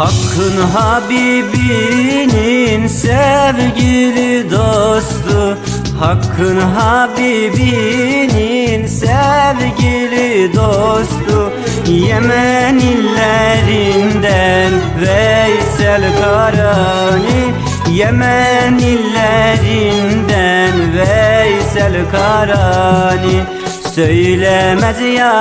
Hakkın Habibinin sevgili dostu. Hakkın Habibinin sevgili dostu. Yemen illerinden Veysel Karani. Yemen illerinden Veysel Karani. Söylemez ya